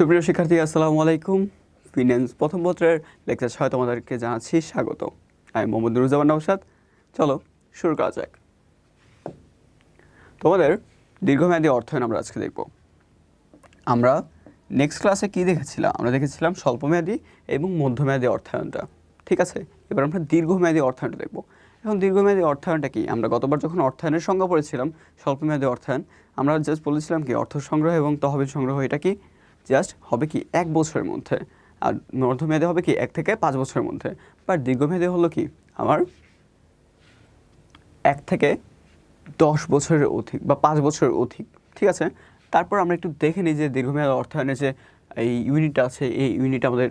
সুপ্রিয় শিক্ষার্থী, আসসালামু আলাইকুম। ফিন্যান্স প্রথম পত্রের লেকচার ছয় তোমাদেরকে জানাচ্ছি স্বাগত। আমি মোহাম্মদ নুরুজ্জামান নৌসাদ চলো শুরু করা যাক। তোমাদের দীর্ঘমেয়াদী অর্থায়ন আমরা আজকে দেখব। আমরা নেক্সট ক্লাসে কি দেখেছিলাম? আমরা দেখেছিলাম স্বল্পমেয়াদী এবং মধ্যমেয়াদী অর্থায়নটা। ঠিক আছে? এবার আমরা দীর্ঘমেয়াদী অর্থায়নটা দেখব। এখন দীর্ঘমেয়াদী অর্থায়নটা কি? আমরা গতবার যখন অর্থায়নের সংজ্ঞা পড়েছিলাম, স্বল্পমেয়াদী অর্থায়ন, আমরা জাস্ট বলেছিলাম কি? অর্থ সংগ্রহ এবং তহবিল সংগ্রহ, এটা কি? জাস্ট হবে কি এক বছরের মধ্যে। আর মধ্যমেয়াদী হবে কি এক থেকে পাঁচ বছরের মধ্যে। বাট দীর্ঘমেয়াদী হলো কি আমার এক থেকে দশ বছরের অধিক বা পাঁচ বছরের অধিক, ঠিক আছে? তারপর আমরা একটু দেখে নিই যে দীর্ঘমেয়াদী অর্থায়নের যে এই ইউনিট আছে, এই ইউনিট আমাদের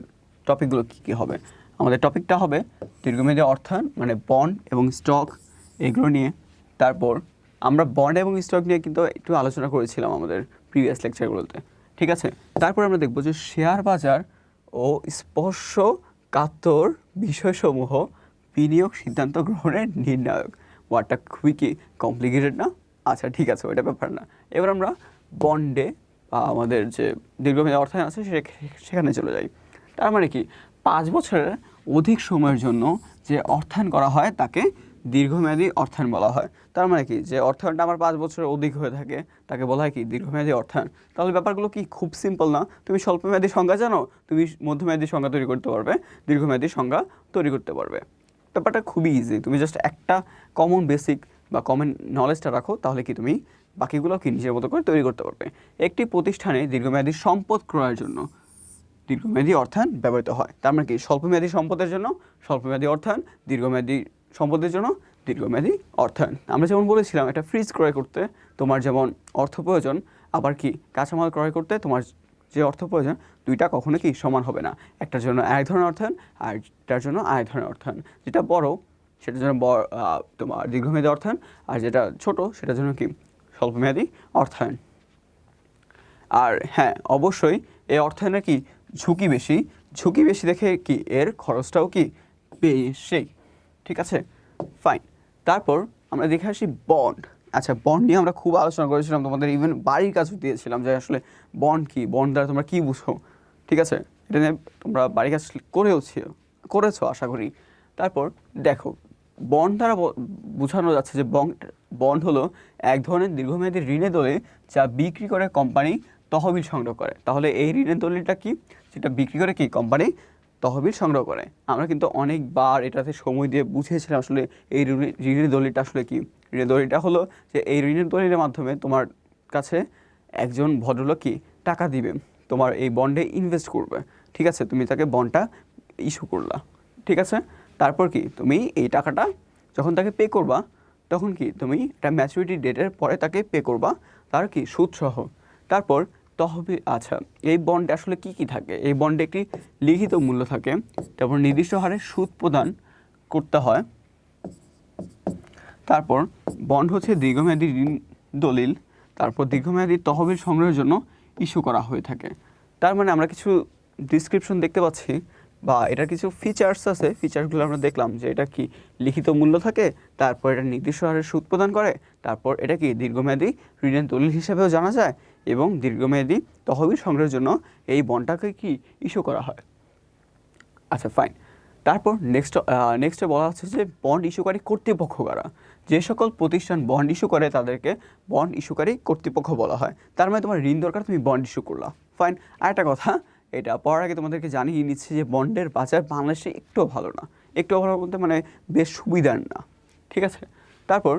টপিকগুলো কী কী হবে? আমাদের টপিকটা হবে দীর্ঘমেয়াদী অর্থায়ন মানে বন্ড এবং স্টক এগুলো নিয়ে। তারপর আমরা বন্ড এবং স্টক নিয়ে কিন্তু একটু আলোচনা করেছিলাম আমাদের প্রিভিয়াস লেকচারগুলোতে ঠিক আছে? তারপর আমরা দেখব যে শেয়ার বাজার ও স্পর্শ কাতর বিষয়সমূহ বিনিয়োগ সিদ্ধান্ত গ্রহণের নির্ণায়ক। ওয়ার্ডটা খুবই কি কমপ্লিকেটেড না? আচ্ছা ঠিক আছে, ওইটা ব্যাপার না। এবার আমরা বন্ডে বা আমাদের যে দীর্ঘমেয়াদী অর্থায়ন আছে সেখানে চলে যাই। তার মানে কি? পাঁচ বছরের অধিক সময়ের জন্য যে অর্থায়ন করা হয় তাকে দীর্ঘমেয়াদী অর্থায়ন বলা হয়। তার মানে কি? যে অর্থায়নটা আমার পাঁচ বছরের অধিক হয়ে থাকে, তাকে বলা হয় কি? দীর্ঘমেয়াদী অর্থায়ন। তাহলে ব্যাপারগুলো কি খুব সিম্পল না? তুমি স্বল্পমেয়াদী সংজ্ঞা জানো? তুমি মধ্যমেয়াদী সংজ্ঞা তৈরি করতে পারবে, দীর্ঘমেয়াদী সংজ্ঞা তৈরি করতে পারবে। ব্যাপারটা খুবই ইজি তুমি জাস্ট একটা কমন বেসিক বা কমন নলেজটা রাখো, তাহলে কি তুমি বাকিগুলো কি নিজের মতো করে তৈরি করতে পারবে। একটি প্রতিষ্ঠানে দীর্ঘমেয়াদী সম্পদ ক্রয়ের জন্য দীর্ঘমেয়াদী অর্থায়ন ব্যবহৃত হয়। তার মানে কি? স্বল্পমেয়াদী সম্পদের জন্য স্বল্পমেয়াদী অর্থায়ন, দীর্ঘমেয়াদী সম্পদের জন্য দীর্ঘমেয়াদী অর্থায়ন। আমরা যেমন বলেছিলাম, একটা ফ্রিজ ক্রয় করতে তোমার যেমন অর্থ প্রয়োজন, আবার কি কাঁচামাল ক্রয় করতে তোমার যে অর্থ প্রয়োজন, দুইটা কখনো কি সমান হবে না। একটার জন্য এক ধরনের অর্থায়ন, আর একটার জন্য আরেক ধরনের অর্থায়ন। যেটা বড়, সেটার জন্য তোমার দীর্ঘমেয়াদী অর্থায়ন, আর যেটা ছোট, সেটার জন্য কি স্বল্পমেয়াদী অর্থায়ন। আর হ্যাঁ অবশ্যই এই অর্থায়নের কি ঝুঁকি বেশি? ঝুঁকি বেশি দেখে কি এর খরচটাও কি বেশি? ঠিক আছে? ফাইন তারপর আমরা দেখে আসি বন্ড আচ্ছা বন্ড নিয়ে আমরা খুব আলোচনা করেছিলাম, তোমাদের ইভেন বাড়ির কাজও দিয়েছিলাম যে আসলে বন্ড কি? বন্ড দ্বারা তোমরা কী বুঝো? ঠিক আছে? এটা নিয়ে তোমরা বাড়ির কাজ করেওছি করেছ আশা করি। তারপর দেখো বন্ড দ্বারা বোঝানো যাচ্ছে যে বন্ড বন্ড হলো এক ধরনের দীর্ঘমেয়াদী ঋণের দলে যা বিক্রি করে কোম্পানি তহবিল সংগ্রহ করে। তাহলে এই ঋণের দলিলটা কি? যেটা বিক্রি করে কি কোম্পানি তহবিল সংগ্রহ করে। আমরা কিন্তু অনেকবার এটাতে সময় দিয়ে বুঝিয়েছিলাম আসলে এই ঋণের- দলিলটা আসলে কি। ঋণের দলিলটা হলো যে এই ঋণের দলিলের মাধ্যমে তোমার কাছে একজন ভদ্রলোক কি টাকা দিবে। তোমার এই বন্ডে ইনভেস্ট করবে। ঠিক আছে? তুমি তাকে বন্ডটা ইস্যু করলা। ঠিক আছে? তারপর কি? তুমি এই টাকাটা যখন তাকে পে করবা, তখন কি? তুমি একটা ম্যাচুরিটি ডেটের পরে তাকে পে করবা। তার কি? সুদসহ। তারপর তহবিল আচ্ছা এই বন্ডে আসলে কি কি থাকে? এই বন্ডে একটি লিখিত মূল্য থাকে, তারপর নির্দিষ্ট হারে সুদ প্রদান করতে হয়। তারপর বন্ড হচ্ছে দীর্ঘমেয়াদী ঋণ দলিল, তারপর দীর্ঘমেয়াদী তহবিল সংগ্রহের জন্য ইস্যু করা হয়ে থাকে। তার মানে আমরা কিছু ডিসক্রিপশন দেখতে পাচ্ছি, বা এটার কিছু ফিচার্স আছে। ফিচার্সগুলো আমরা দেখলাম যে এটা কি লিখিত মূল্য থাকে, তারপর এটা নির্দিষ্ট হারে সুদ প্রদান করে, তারপর এটা কি দীর্ঘমেয়াদী ঋণের দলিল হিসেবেও জানা যায় এবং দীর্ঘমেয়াদী তহবিল সংগ্রহের জন্য এই বন্ডটাকে কি ইস্যু করা হয়? আচ্ছা ফাইন তারপর নেক্সট নেক্সটে বলা হচ্ছে যে বন্ড ইস্যুকারী কর্তৃপক্ষ কারা? যে সকল প্রতিষ্ঠান বন্ড ইস্যু করে তাদেরকে বন্ড ইস্যুকারী কর্তৃপক্ষ বলা হয়। তার মানে তোমার ঋণ দরকার, তুমি বন্ড ইস্যু করলা। ফাইন আর একটা কথা, এটা পড়ার আগে তোমাদেরকে জানিয়ে নিচ্ছি যে বন্ডের বাজার বাংলাদেশে একটুও ভালো না। একটু ভালো বলতে মানে বেশ সুবিধার না। ঠিক আছে? তারপর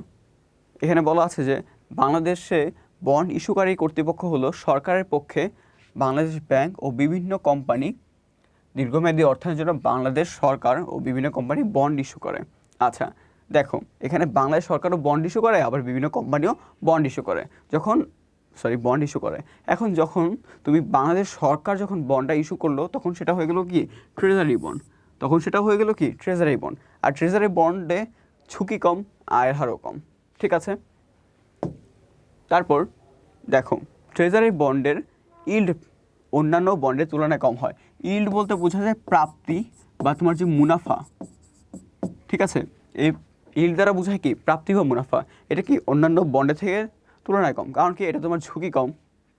এখানে বলা আছে যে বাংলাদেশে বন্ড ইস্যুকারী কর্তৃপক্ষ হলো সরকারের পক্ষে বাংলাদেশ ব্যাংক ও বিভিন্ন কোম্পানি দীর্ঘমেয়াদী অর্থায়নের জন্য বাংলাদেশ সরকার ও বিভিন্ন কোম্পানি বন্ড ইস্যু করে। আচ্ছা দেখো, এখানে বাংলাদেশ সরকারও বন্ড ইস্যু করে, আবার বিভিন্ন কোম্পানিও বন্ড ইস্যু করে। যখন, সরি, বন্ড ইস্যু করে। এখন যখন তুমি বাংলাদেশ সরকার যখন বন্ডটা ইস্যু করল, তখন সেটা হয়ে গেল কি? ট্রেজারি বন্ড তখন সেটা হয়ে গেল কি? ট্রেজারি বন্ড আর ট্রেজারি বন্ডে ঝুঁকি কম, আয়ের হারও কম। ঠিক আছে? তারপর দেখো ট্রেজারি বন্ডের ইল্ড অন্যান্য বন্ডের তুলনায় কম হয়। ইল্ড বলতে বোঝা যায় প্রাপ্তি বা তোমার যে মুনাফা। ঠিক আছে? এই ইল্ড দ্বারা বোঝায় কি? প্রাপ্তি বা মুনাফা। এটা কি অন্যান্য বন্ডের থেকে তুলনায় কম? কারণ কি? এটা তোমার ঝুঁকি কম।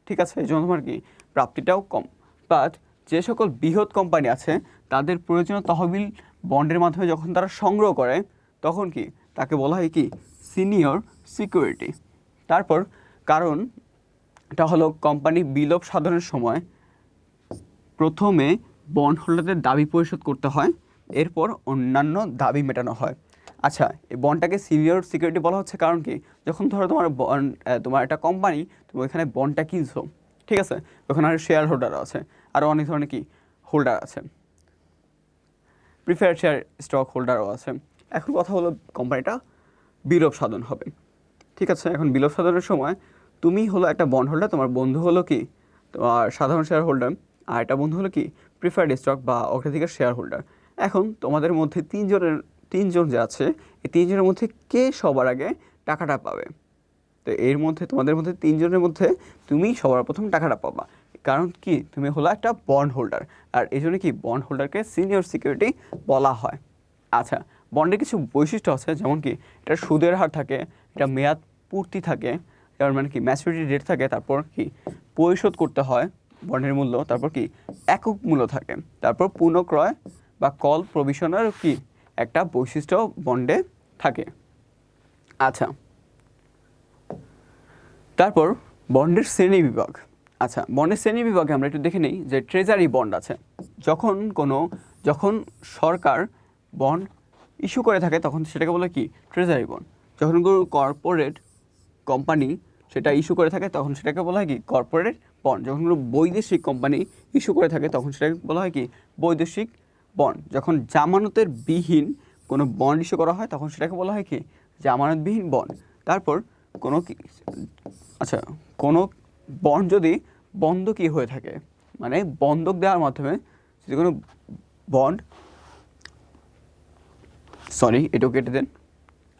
ঠিক আছে? এই জন্য তোমার কি? প্রাপ্তিটাও কম। বাট যে সকল বৃহৎ কোম্পানি আছে, তাদের প্রয়োজনীয় তহবিল বন্ডের মাধ্যমে যখন তারা সংগ্রহ করে, তখন কি? তাকে বলা হয় কি? সিনিয়র সিকিউরিটি তারপর কারণ এটা হলো কোম্পানি বিলোপ সাধনের সময় প্রথমে বন্ড হোল্ডারদের দাবি পরিশোধ করতে হয়, এরপর অন্যান্য দাবি মেটানো হয়। আচ্ছা এই বন্ডটাকে সিনিয়র সিকিউরিটি বলা হচ্ছে কারণ কি? যখন ধরো তোমার বন্ড তোমার একটা কোম্পানি তুমি ওইখানে বন্ডটা কিনছো, ঠিক আছে? ওখানে আর শেয়ার হোল্ডার আছে আরও অনেক ধরনের কি? হোল্ডার আছে। প্রিফার শেয়ার স্টক হোল্ডারও আছে। এখন কথা হলো কোম্পানিটা বিলোপ সাধন হবে। ঠিক আছে, এখন বিলোপ সাধনের সময় তুমি হলো একটা বন্ড হোল্ডার তোমার বন্ধু হলো কি? তোমার সাধারণ শেয়ার হোল্ডার আর একটা বন্ধু হলো কি? প্রিফার্ড স্টক বা অগ্রাধিকার শেয়ার হোল্ডার এখন তোমাদের মধ্যে তিনজনের, তিনজন যে আছে, এই তিনজনের মধ্যে কে সবার আগে টাকাটা পাবে? তো এর মধ্যে, তোমাদের মধ্যে তিনজনের মধ্যে তুমি সবার প্রথম টাকাটা পাবা। কারণ কি? তুমি হলো একটা বন্ড হোল্ডার আর এই জন্য কি বন্ড হোল্ডারকে সিনিয়র সিকিউরিটি বলা হয়। আচ্ছা বন্ডের কিছু বৈশিষ্ট্য আছে, যেমন কি, এটা সুদের হার থাকে, এটা মেয়াদ পূর্তি থাকে এবার মানে কি ম্যাচুরিটি ডেট থাকে, তারপর কি পরিশোধ করতে হয় বন্ডের মূল্য, তারপর কি একক মূল্য থাকে। তারপর পুনঃক্রয় বা কল প্রভিশনের কি একটা বৈশিষ্ট্য বন্ডে থাকে। আচ্ছা। তারপর বন্ডের শ্রেণি বিভাগ। আচ্ছা বন্ডের শ্রেণি বিভাগে আমরা একটু দেখে নিই যে ট্রেজারি বন্ড আছে। যখন কোনো, যখন সরকার বন্ড ইস্যু করে থাকে, তখন সেটাকে বলে কি ট্রেজারি বন্ড যখন কোনো কর্পোরেট কোম্পানি সেটা ইস্যু করে থাকে, তখন সেটাকে বলা হয় কি? কর্পোরেট বন্ড যখন কোনো বৈদেশিক কোম্পানি ইস্যু করে থাকে, তখন সেটাকে বলা হয় কি? বৈদেশিক বন্ড যখন জামানতের বিহীন কোনো বন্ড ইস্যু করা হয়, তখন সেটাকে বলা হয় কি? জামানতবিহীন বন্ড তারপর কোনো কি আচ্ছা কোনো বন্ড যদি বন্ধকি হয়ে থাকে মানে বন্ধক দেওয়ার মাধ্যমে যদি কোনো বন্ড সরি এটাও কেটে দেন।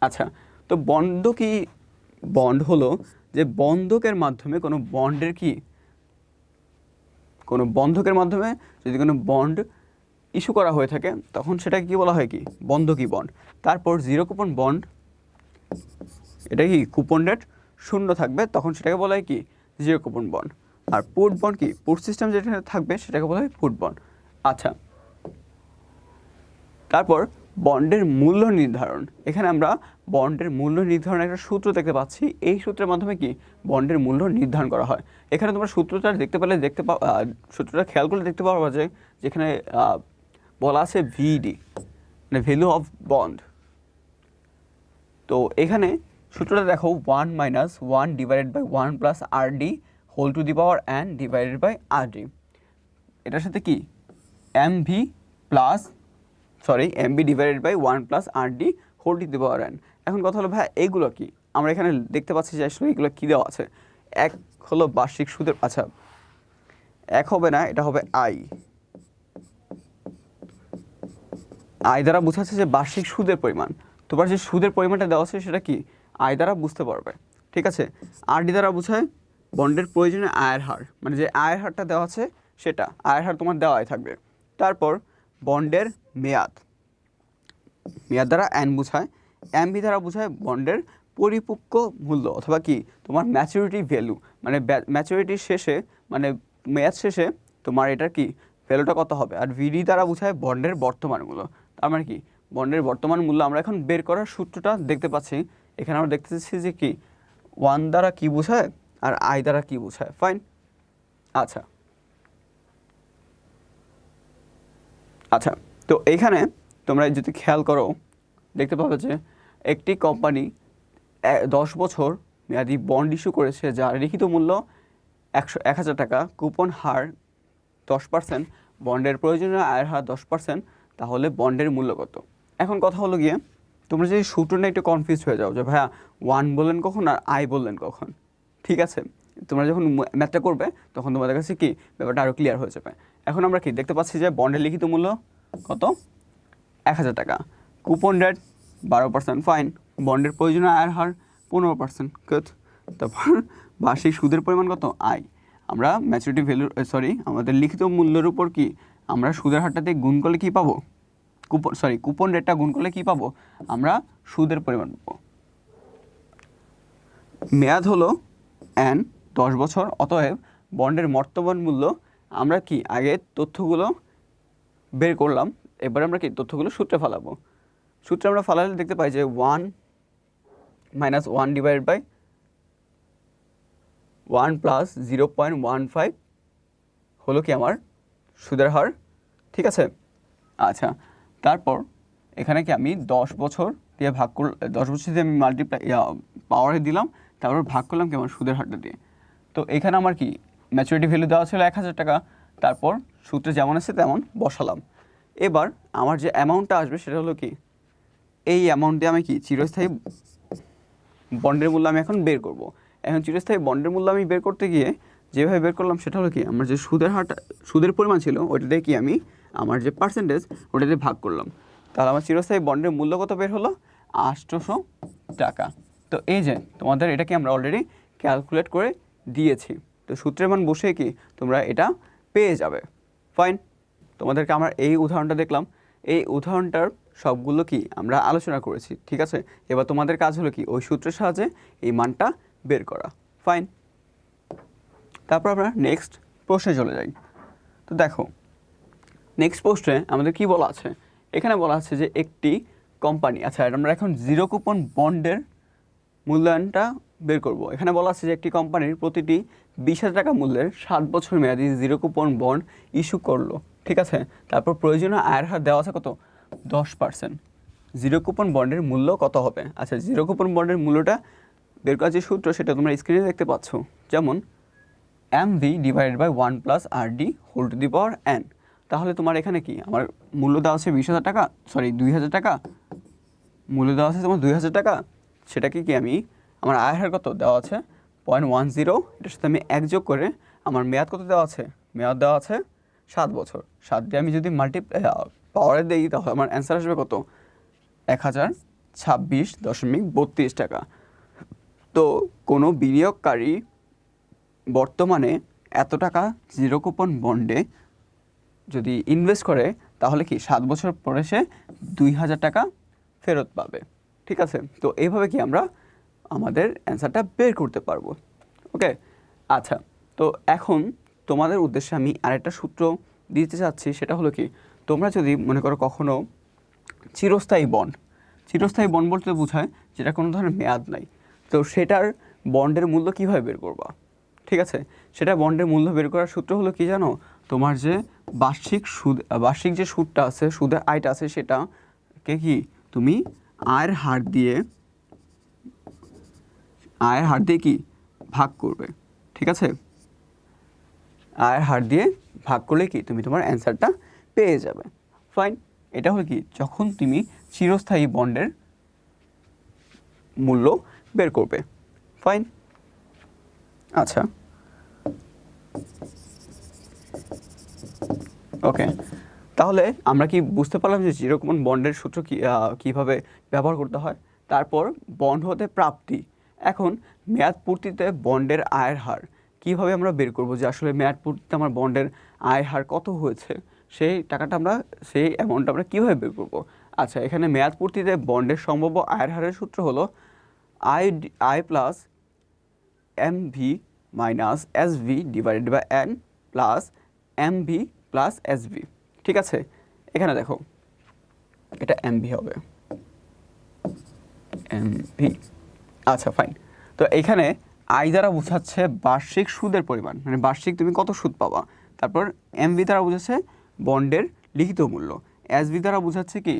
আচ্ছা তো বন্ধকি বন্ড হলো যে বন্ধকের মাধ্যমে কোনো বন্ডের কি? কোনো বন্ধকের মাধ্যমে যদি কোনো বন্ড ইস্যু করা হয়ে থাকে, তখন সেটাকে কি বলা হয় কি? বন্ধকি বন্ড। তারপর জিরো কুপন বন্ড, এটা কি কুপন রেট শূন্য থাকবে, তখন সেটাকে বলা হয় কি? Zero coupon bond. আর পুট বন্ড কি? পুট সিস্টেম যেটা থাকবে, সেটাকে বলা হয় পুট বন্ড। আচ্ছা। তারপর বন্ডের মূল্য নির্ধারণ। এখানে আমরা বন্ডের মূল্য নির্ধারণের একটা সূত্র দেখতে পাচ্ছি। এই সূত্রের মাধ্যমে কি? বন্ডের মূল্য নির্ধারণ করা হয়। এখানে তোমরা সূত্রটা দেখতে পেলে দেখতে আহ, সূত্রটা খেয়াল করলে দেখতে পাওয়া যে যেখানে বলা আছে ভিডি মানে ভ্যালু অফ বন্ড। তো এখানে সূত্রটা দেখো one minus one divided by one plus R D whole to the power n divided by R D. এটার সাথে কি? M V plus sorry M B divided by one plus R D whole to the power n এখন কথা হলো ভাই এইগুলো কি? আমরা এখানে দেখতে পাচ্ছি যে আসলে এগুলো কী দেওয়া আছে? এক হলো বার্ষিক সুদের আচ্ছা এক হবে না, এটা হবে আই আয় দ্বারা বোঝাচ্ছে যে বার্ষিক সুদের পরিমাণ। তোমার যে সুদের পরিমাণটা দেওয়া আছে, সেটা কি? আয় দ্বারা বুঝতে পারবে। ঠিক আছে? আর ডি দ্বারা বোঝায় বন্ডের প্রয়োজনে আয়ের হার। মানে যে আয়ের হারটা দেওয়া আছে, সেটা। আয়ের হার তোমার দেওয়াই থাকবে। তারপর বন্ডের মেয়াদ। মেয়াদ দ্বারা অ্যান বোঝায় এমবি দ্বারা বোঝায় বন্ডের পরিপক্ক মূল্য অথবা কি? তোমার ম্যাচুরিটি ভ্যালু মানে ম্যাচুরিটির শেষে মানে মেয়াদ শেষে তোমার এটার কি? ভ্যালুটা কত হবে? আর ভিডি দ্বারা বোঝায় বন্ডের বর্তমান মূল্য। তার মানে কি? বন্ডের বর্তমান মূল্য আমরা এখন বের করার সূত্রটা দেখতে পাচ্ছি। এখানে আমরা দেখতে পাচ্ছি যে কি? ওয়ান দ্বারা কি বোঝায়? আর আই দ্বারা কি বোঝায়? ফাইন আচ্ছা। আচ্ছা তো এইখানে তোমরা যদি খেয়াল করো, দেখতে পাবে যে একটি কোম্পানি দশ বছর মেয়াদি বন্ড ইস্যু করেছে, যার লিখিত মূল্য একশো, এক হাজার টাকা। কুপন হার দশ পার্সেন্ট বন্ডের প্রয়োজনীয় আয়ের হার দশ পার্সেন্ট তাহলে বন্ডের মূল্য কত? এখন কথা হলো গিয়ে, তোমরা যে সূত্রটা একটু কনফিউজ হয়ে যাও যে, ভাইয়া ওয়ান বললেন কখন আর আই বললেন কখন? ঠিক আছে? তোমরা যখন ম্যাথটা করবে, তখন তোমাদের কাছে কি? ব্যাপারটা আরও ক্লিয়ার হয়ে যাবে। এখন আমরা কি দেখতে পাচ্ছি যে বন্ডের লিখিত মূল্য কত? এক হাজার টাকা। কুপন রেট বারো পার্সেন্ট ফাইন বন্ডের প্রয়োজনীয় আয়ের হার পনেরো পার্সেন্ট গুড তারপর বার্ষিক সুদের পরিমাণ কত? আয়। আমরা ম্যাচুরিটি ভ্যালু সরি আমাদের লিখিত মূল্যের উপর কি আমরা সুদের হারটাতে গুণ করলে কী পাবো? কুপন সরি কুপন রেটটা গুণ করলে কী পাবো? আমরা সুদের পরিমাণ পাবো। মেয়াদ হলো অ্যান দশ বছর। অতএব বন্ডের বর্তমান মূল্য আমরা কি আগে তথ্যগুলো বের করলাম, এবার আমরা কি তথ্যগুলো সূত্রে ফালাবো? সূত্রে আমরা ফালালে দেখতে পাই যে one minus one divide by one plus zero point one five হলো কি আমার সুদের হার, ঠিক আছে? আচ্ছা তারপর এখানে কি আমি দশ বছর দিয়ে ভাগ কর দশ বছর দিয়ে আমি মাল্টিপ্লাই পাওয়ারে দিলাম, তারপর ভাগ করলাম কি আমার সুদের হারটা দিয়ে। তো এখানে আমার কি ম্যাচুরিটি ভ্যালু দেওয়া ছিল এক হাজার টাকা, তারপর সূত্রে যেমন আছে তেমন বসালাম। এবার আমার যে অ্যামাউন্টটা আসবে সেটা হলো কি? এই অ্যামাউন্ট দিয়ে আমি কি চিরস্থায়ী বন্ডের মূল্য আমি এখন বের করব। এখন চিরস্থায়ী বন্ডের মূল্য আমি বের করতে গিয়ে যেভাবে বের করলাম সেটা হলো কি? আমার যে সুদের হারটা সুদের পরিমাণ ছিল, ওইটা দিয়ে কি আমি আমার যে পার্সেন্টেজ ওটা দিয়ে ভাগ করলাম। তাহলে আমার চিরস্থায়ী বন্ডের মূল্য কত বের হলো? আটশোশো টাকা। তো এই যে, তোমাদের এটাকে আমরা অলরেডি ক্যালকুলেট করে দিয়েছি। তো সূত্রের মান বসে কি? তোমরা এটা পেয়ে যাবে। ফাইন তোমাদেরকে আমরা এই উদাহরণটা দেখলাম। এই উদাহরণটার সবগুলো কি আমরা আলোচনা করেছি, ঠিক আছে? এবার তোমাদের কাজ হলো কি? ওই সূত্রের সাহায্যে এই মানটা বের করা। ফাইন তারপর আমরা নেক্সট প্রশ্নে চলে যাই। তো দেখো নেক্সট পোস্টে আমাদের কি বলা আছে? এখানে বলা আছে যে একটি কোম্পানি আচ্ছা আমরা এখন জিরো কুপন বন্ডের মূল্যায়নটা বের করব। এখানে বলা আছে যে একটি কোম্পানির প্রতিটি বিশ হাজার টাকা মূল্যের সাত বছর মেয়াদি জিরো কুপন বন্ড ইস্যু করল। ঠিক আছে? তারপর প্রয়োজনীয় আয়ের হার দেওয়া আছে কত? দশ পার্সেন্ট। জিরো কুপন বন্ডের মূল্য কত হবে? আচ্ছা জিরো কুপন বন্ডের মূল্যটা বের করার যে সূত্র সেটা তোমরা স্ক্রিনে দেখতে পাচ্ছ। যেমন M V divided by one plus R D whole to the power n তাহলে তোমার এখানে কি? আমার মূল্য দেওয়া আছে বিশ হাজার টাকা সরি দুই হাজার টাকা। মূল্য দেওয়া আছে তোমার দুই হাজার টাকা। সেটাকে কি আমি, আমার আয় হার কত দেওয়া আছে? পয়েন্ট ওয়ান জিরো, এটার সাথে আমি এক যোগ করে আমার মেয়াদ কত দেওয়া আছে? মেয়াদ দেওয়া আছে সাত বছর। সাত দিয়ে আমি যদি মাল্টি পাওয়ারে দিই তাহলে আমার অ্যান্সার আসবে কত? এক হাজার ছাব্বিশ দশমিক বত্রিশ টাকা। তো কোনো বিনিয়োগকারী বর্তমানে এত টাকা জিরো কুপন বন্ডে যদি ইনভেস্ট করে, তাহলে কি সাত বছর পরে সে দুই হাজার টাকা ফেরত পাবে? ঠিক আছে? তো এইভাবে কি আমরা আমাদের অ্যান্সারটা বের করতে পারব। ওকে? আচ্ছা তো এখন তোমাদের উদ্দেশ্যে আমি আরেকটা সূত্র দিতে চাচ্ছি, সেটা হলো কি, তোমরা যদি মনে করো কখনো চিরস্থায়ী বন্ড চিরস্থায়ী বন্ড বলতে বোঝায় যেটা কোনো ধরনের মেয়াদ নাই, তো সেটার বন্ডের মূল্য কীভাবে বের করবা? ঠিক আছে? সেটা বন্ডের মূল্য বের করার সূত্র হলো কি জানো? তোমার যে বার্ষিক সুদ, বার্ষিক যে সুদটা আছে, সুদের আয়টা আছে, সেটাকে কি, তুমি আয়ের হার দিয়ে আয়ের হার দিয়ে কি ভাগ করবে? ঠিক আছে? আয়ের হার দিয়ে ভাগ করলে কি তুমি তোমার অ্যান্সারটা পেয়ে যাবে। ফাইন এটা হলো কি? যখন তুমি চিরস্থায়ী বন্ডের মূল্য বের করবে। ফাইন আচ্ছা। ওকে তাহলে আমরা কি বুঝতে পারলাম যে যেরকম বন্ডের সূত্র কী কীভাবে ব্যবহার করতে হয়? তারপর বন্ড হতে প্রাপ্তি এখন মেয়াদ পূর্তিতে বন্ডের আয়ের হার, কীভাবে আমরা বের করব যে আসলে মেয়াদ পূর্তিতে আমার বন্ডের আয়ের হার কত হয়েছে? সেই টাকাটা আমরা, সেই অ্যামাউন্টটা আমরা কীভাবে বের করব? আচ্ছা এখানে মেয়াদ পূর্তিতে বন্ডের সম্ভাব্য আয়ের হারের সূত্র হলো I I plus M V minus S V divided by N plus M V plus S V ঠিক আছে? এখানে দেখো, এটা এম ভি হবে। এম ভি আচ্ছা ফাইন তো এখানে আই দ্বারা বোঝাচ্ছে বার্ষিক সুদের পরিমাণ। মানে বার্ষিক তুমি কত সুদ পাবা? তারপর এম ভি দ্বারা বোঝাচ্ছে বন্ডের লিখিত মূল্য। এস ভি দ্বারা বোঝাচ্ছে কি?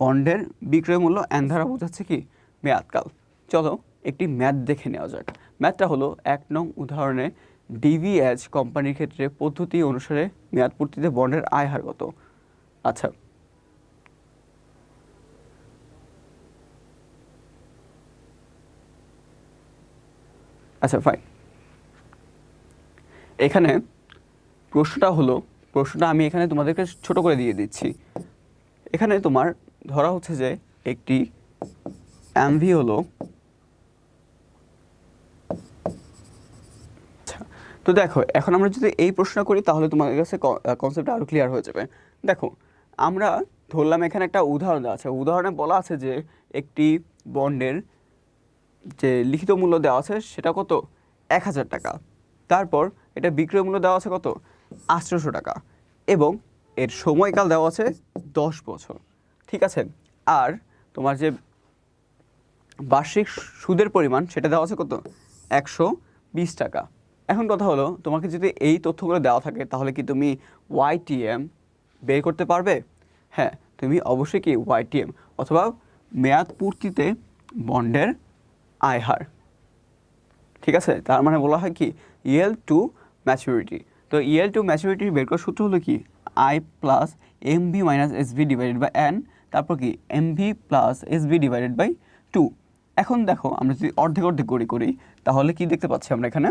বন্ডের বিক্রয় মূল্য। এন দ্বারা বোঝাচ্ছে কি? মেয়াদকাল। চলো একটি ম্যাথ দেখে নেওয়া যাক। ম্যাথটা হলো এক নং উদাহরণে ডিভিএচ কোম্পানির ক্ষেত্রে পদ্ধতি অনুসারে মেয়াদ পূর্তিতে বন্ডের আয় হার কত? আচ্ছা আচ্ছা ফাইন এখানে প্রশ্নটা হলো, প্রশ্নটা আমি এখানে তোমাদেরকে ছোট করে দিয়ে দিচ্ছি। এখানে তোমার ধরা হচ্ছে যে একটি এমভি হলো আচ্ছা তো দেখো, এখন আমরা যদি এই প্রশ্ন করি, তাহলে তোমাদের কাছে কনসেপ্ট আরও ক্লিয়ার হয়ে যাবে। দেখো, আমরা ধরলাম এখানে একটা উদাহরণ আছে। উদাহরণে বলা আছে যে একটি বন্ডের যে লিখিত মূল্য দেওয়া আছে সেটা কত? এক হাজার টাকা। তারপর এটা বিক্রয় মূল্য দেওয়া আছে কত? আঠেরোশো টাকা। এবং এর সময়কাল দেওয়া আছে দশ বছর। ঠিক আছে? আর তোমার যে বার্ষিক সুদের পরিমাণ সেটা দেওয়া আছে কত? একশো বিশ টাকা। এখন কথা হলো, তোমাকে যদি এই তথ্যগুলো দেওয়া থাকে, তাহলে কি তুমি ওয়াইটিএম বের করতে পারবে? হ্যাঁ তুমি অবশ্যই কি ওয়াইটিএম অথবা মেয়াদ পূর্তিতে বন্ডের আয় হার ঠিক আছে? তার মানে বলা হয় কি? ইএল টু ম্যাচুরিটি তো ইএল টু ম্যাচুরিটি বের করার সূত্র হলো কি? I plus M V minus S V divided by N তারপর কি? M V plus S V divided by two এখন দেখো, আমরা যদি অর্ধেক অর্ধেক করি করি, তাহলে কি দেখতে পাচ্ছি আমরা এখানে?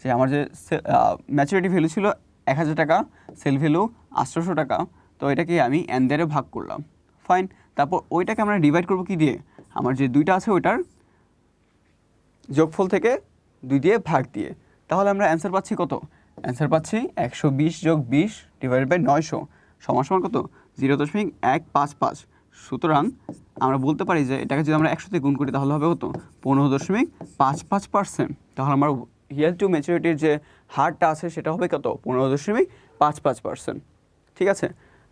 যে আমার যে ম্যাচুরিটি ভ্যালু ছিল এক হাজার টাকা সেল ভ্যালু আটশোশো টাকা। তো এটাকে আমি এন দিয়ে ভাগ করলাম। ফাইন তারপর ওইটাকে আমরা ডিভাইড করব কি দিয়ে? আমার যে দুইটা আছে, ওইটার যোগফল থেকে দুই দিয়ে ভাগ দিয়ে। তাহলে আমরা অ্যান্সার পাচ্ছি কত? অ্যান্সার পাচ্ছি একশো বিশ যোগ বিশ ডিভাইড বাই নয়শো। সমান সমান কত? জিরো দশমিক এক পাঁচ পাঁচ। সুতরাং আমরা বলতে পারি যে এটাকে যদি আমরা একশোতে গুণ করি তাহলে হবে কত? পনেরো দশমিক পাঁচ পাঁচ পার্সেন্ট তাহলে আমার হিয়াল টু ম্যাচুরিটির যে হারটা আছে সেটা হবে কত? পনেরো দশমিক পাঁচ পাঁচ পার্সেন্ট ঠিক আছে?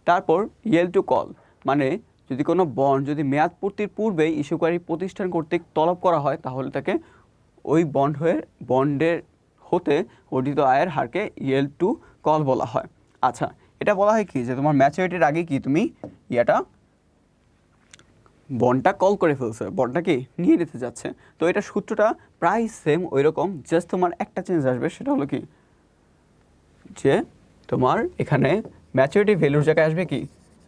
তারপর ইয়েল টু কল মানে যদি কোনো বন্ড যদি মেয়াদ পূর্তির পূর্বেই ইস্যুকারী প্রতিষ্ঠান কর্তৃক তলব করা হয় তাহলে তাকে ওই বন্ড হয়ে বন্ডের হতে অর্জিত আয়ের হারকে ইয়েল টু কল বলা হয়। আচ্ছা এটা বলা হয় কি? যে তোমার ম্যাচুরিটির আগে কি তুমি ইয়াটা বন্ডটা কল করে ফেলছে বন্ডটা কি নিয়ে নিতে যাচ্ছে। তো এটা সূত্রটা প্রায় সেম ওই রকম জাস্ট তোমার একটা চেঞ্জ আসবে, সেটা হলো কি? যে তোমার এখানে ম্যাচুরিটি ভ্যালুর জায়গায় আসবে কি?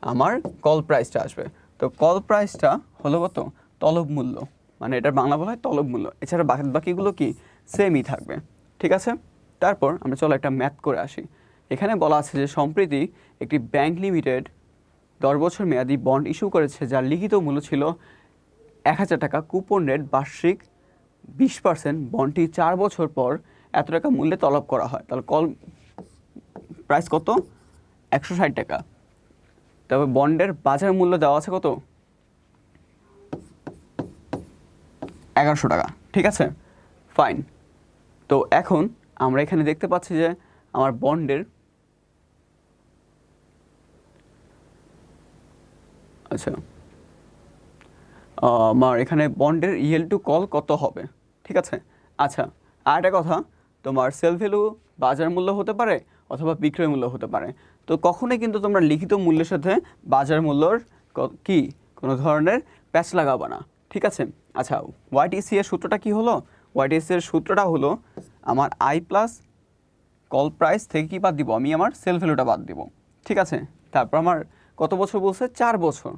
আমার কল প্রাইসটা আসবে। তো কল প্রাইসটা হলো কত? তলব মূল্য। মানে এটার বাংলা বলা হয় তলব মূল্য। এছাড়া বাকি বাকিগুলো কি? সেমই থাকবে। ঠিক আছে? তারপর আমরা চলো একটা ম্যাথ করে আসি। এখানে বলা আছে যে সম্প্রতি একটি ব্যাংক লিমিটেড দশ বছর মেয়াদি বন্ড ইস্যু করেছে যার লিখিত মূল্য ছিল এক হাজার টাকা। কুপন রেট বার্ষিক বিশ পার্সেন্ট। বন্ডটি চার বছর পর এত টাকা মূল্যে তলব করা হয়। তাহলে কল প্রাইস কত? একশো ষাট টাকা। তবে বন্ডের বাজার মূল্য দেওয়া আছে কত? এগারোশো টাকা, ঠিক আছে? ফাইন তো এখন আমরা এখানে দেখতে পাচ্ছি যে আমার বন্ডের আচ্ছা আমার এখানে বন্ডের ইএল টু কল কত হবে? ঠিক আছে? আচ্ছা আর একটা কথা, তোমার সেল ভ্যালু বাজার মূল্য হতে পারে অথবা বিক্রয় মূল্য হতে পারে। তো কখনোই কিন্তু তোমরা লিখিত মূল্যের সাথে বাজার মূল্যর কি কোনো ধরনের প্যাচ লাগাবো না। ঠিক আছে? আচ্ছা ওয়াইটিসি এর সূত্রটা কি হলো? ওয়াইটিসি এর সূত্রটা হলো, আমার আই প্লাস কল প্রাইস থেকে কি বাদ দিব? আমি আমার সেল ভ্যালুটা বাদ দিব। ঠিক আছে? তারপর আমার কত বছর বলছে? চার বছর।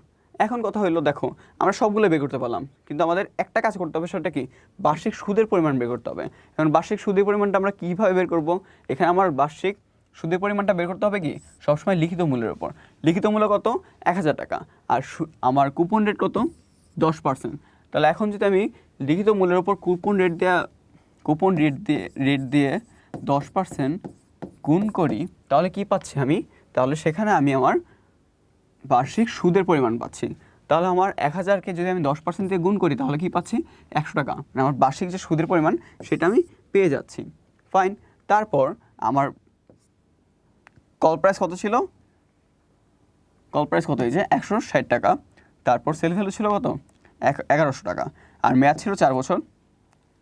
এখন কথা হইল দেখো, আমরা সবগুলো বের করতে পারলাম। কিন্তু আমাদের একটা কাজ করতে হবে, সেটা কি? বার্ষিক সুদের পরিমাণ বের করতে হবে। এখন বার্ষিক সুদের পরিমাণটা আমরা কীভাবে বের করব? এখানে আমার বার্ষিক সুদের পরিমাণটা বের করতে হবে কি? সবসময় লিখিত মূল্যের উপর। লিখিত মূল্য কত? এক হাজার টাকা। আর আমার কুপন রেট কত? দশ পার্সেন্ট তাহলে এখন যদি আমি লিখিত মূল্যের উপর কুপন রেট দেওয়া কুপন রেট দিয়ে রেট দিয়ে দশ পার্সেন্ট গুণ করি, তাহলে কি পাচ্ছি আমি? তাহলে সেখানে আমি আমার বার্ষিক সুদের পরিমাণ পাচ্ছি। তাহলে আমার এক হাজারকে যদি আমি দশ পার্সেন্ট দিয়ে গুণ করি, তাহলে কি পাচ্ছি? একশো টাকা। মানে আমার বার্ষিক যে সুদের পরিমাণ, সেটা আমি পেয়ে যাচ্ছি। ফাইন তারপর আমার কল প্রাইস কত ছিল? কল প্রাইস কত যে একশো ষাট টাকা। তারপর সেল ভ্যালু ছিল কত? এগারোশো টাকা। আর মেয়াদ ছিল চার বছর।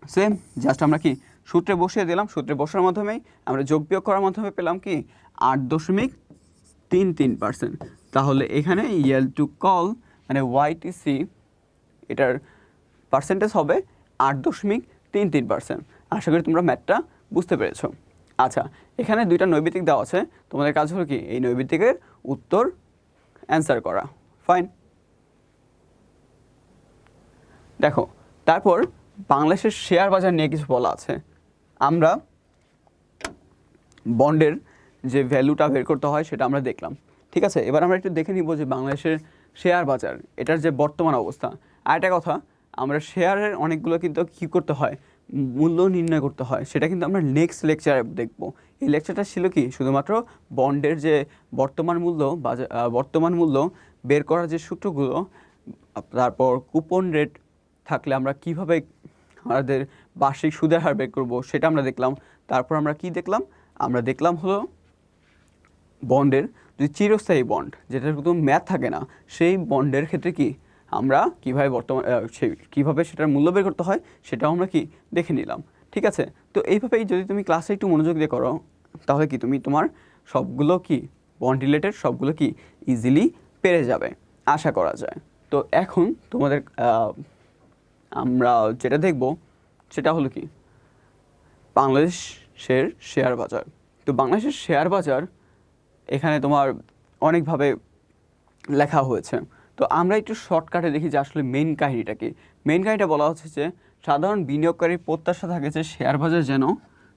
সেম জাস্ট আমরা কি সূত্রে বসিয়ে দিলাম। সূত্রে বসার মাধ্যমেই আমরা যোগ বিয়োগ করার মাধ্যমে পেলাম কি? আট দশমিক তিন তিন পার্সেন্ট তাহলে এখানে ইয়েল টু কল মানে ওয়াইটিসি এটার পার্সেন্টেজ হবে আট দশমিক তিন তিন পার্সেন্ট আশা করি তোমরা ম্যাথটা বুঝতে পেরেছ। আচ্ছা এখানে দুইটা নৈবিত্তিক দেওয়া আছে। তোমাদের কাজ হলো কি? এই নৈবিত্তিকের উত্তর অ্যান্সার করা। ফাইন দেখো, তারপর বাংলাদেশের শেয়ার বাজার নিয়ে কিছু বলা আছে। আমরা বন্ডের যে ভ্যালুটা বের করতে হয় সেটা আমরা দেখলাম। ঠিক আছে, এবার আমরা একটু দেখে নিব যে বাংলাদেশের শেয়ার বাজার, এটার যে বর্তমান অবস্থা। আর একটা কথা, আমরা শেয়ারের অনেকগুলো কিন্তু কী করতে হয়, মূল্য নির্ণয় করতে হয়, সেটা কিন্তু আমরা নেক্সট লেকচারে দেখব। এই লেকচারটা ছিল কি, শুধুমাত্র বন্ডের যে বর্তমান মূল্য বাজার বর্তমান মূল্য বের করার যে সূত্রগুলো, তারপর কুপন রেট থাকলে আমরা কীভাবে আমাদের বার্ষিক সুদের হার বের করব সেটা আমরা দেখলাম। তারপর আমরা কি দেখলাম? আমরা দেখলাম হলো বন্ডের যদি চিরস্থায়ী বন্ড, যেটার কোনো ম্যাথ থাকে না, সেই বন্ডের ক্ষেত্রে কি আমরা কীভাবে বর্তমান সেই কীভাবে সেটার মূল্য বের করতে হয় সেটাও আমরা কি দেখে নিলাম। ঠিক আছে? তো এইভাবেই যদি তুমি ক্লাসে একটু মনোযোগ দিয়ে করো, তাহলে কি তুমি তোমার সবগুলো কি, বন্ড রিলেটেড সবগুলো কি ইজিলি পেরে যাবে, আশা করা যায়। তো এখন তোমাদের আমরা যেটা দেখব, সেটা হলো কি? বাংলাদেশের শেয়ার বাজার। তো বাংলাদেশের শেয়ার বাজার এখানে তোমার অনেকভাবে লেখা হয়েছে। তো আমরা একটু শর্টকাটে দেখি যে আসলে মেন কাহিনীটা কি। মেন কাহিনীটা বলা হচ্ছে যে, সাধারণ বিনিয়োগকারীর প্রত্যাশা থাকে যে শেয়ার বাজার যেন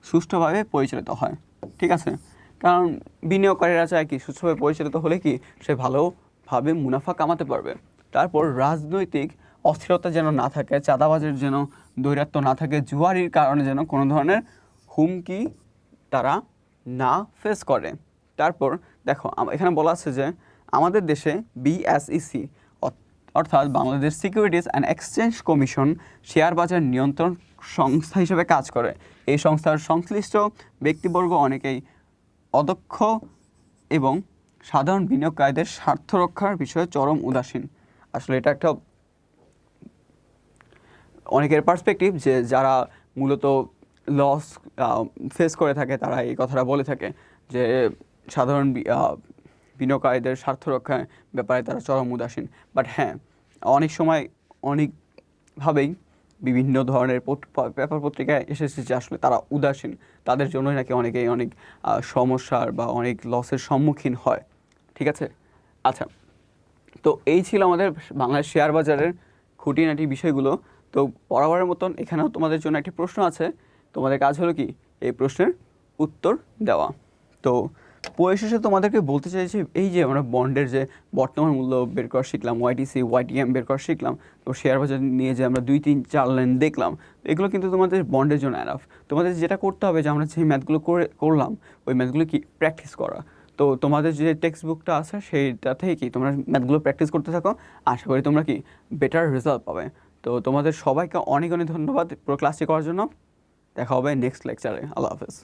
সুষ্ঠুভাবে পরিচালিত হয়। ঠিক আছে? কারণ বিনিয়োগকারীরা চায় কি, সুষ্ঠুভাবে পরিচালিত হলে কি সে ভালোভাবে মুনাফা কামাতে পারবে। তারপর রাজনৈতিক অস্থিরতা যেন না থাকে, চাঁদাবাজের যেন দৈরাত্য না থাকে, জুয়ারির কারণে যেন কোনো ধরনের হুমকি তারা না ফেস করে। তারপর দেখো এখানে বলা আছে যে আমাদের দেশে বিএসইসি অর্থাৎ Bangladesh securities and exchange commission share বাজার নিয়ন্ত্রণ সংস্থা হিসেবে কাজ করে। এই সংস্থার সংশ্লিষ্ট ব্যক্তিবর্গ অনেকেই অদক্ষ এবং সাধারণ বিনিয়োগকারীদের স্বার্থ রক্ষার বিষয়ে চরম উদাসীন। আসলে এটা একটা অনেকের পার্সপেক্টিভ যে যারা মূলত লস ফেস করে থাকে, তারা এই কথাটা বলে থাকে যে সাধারণ বিনিয়োগকারীদের স্বার্থ রক্ষার ব্যাপারে তারা চরম উদাসীন। বাট হ্যাঁ অনেক সময় অনেকভাবেই বিভিন্ন ধরনের পেপার পত্রিকায় এসেছে যে আসলে তারা উদাসীন। তাদের জন্যই নাকি অনেকেই অনেক সমস্যার বা অনেক লসের সম্মুখীন হয়। ঠিক আছে? আচ্ছা তো এই ছিল আমাদের বাংলাদেশ শেয়ার বাজারের খুঁটিনাটি বিষয়গুলো। তো বরাবরের মতন এখানেও তোমাদের জন্য একটি প্রশ্ন আছে। তোমাদের কাজ হলো কি? এই প্রশ্নের উত্তর দেওয়া। তো পরিশেষে তোমাদেরকে বলতে চাইছি, এই যে আমরা বন্ডের যে বর্তমান মূল্য বের করা শিখলাম ওয়াইটিসি ওয়াইটিএম বের করা শিখলাম, তো শেয়ার বাজার নিয়ে যে আমরা দুই তিন চার লাইন দেখলাম, এগুলো কিন্তু তোমাদের বন্ডের জন্য অ্যানাফ তোমাদের যেটা করতে হবে যে আমরা যে ম্যাথগুলো করে, করলাম, ওই ম্যাথগুলো কি প্র্যাকটিস করা। তো তোমাদের যে টেক্সট বুকটা আছে সেইটা থেকে কি তোমরা ম্যাথগুলো প্র্যাকটিস করতে থাকো। আশা করি তোমরা কি বেটার রেজাল্ট পাবে। তো তোমাদের সবাইকে অনেক অনেক ধন্যবাদ পুরো ক্লাসটি করার জন্য। দেখা হবে নেক্সট লেকচারে আল্লাহ হাফেজ।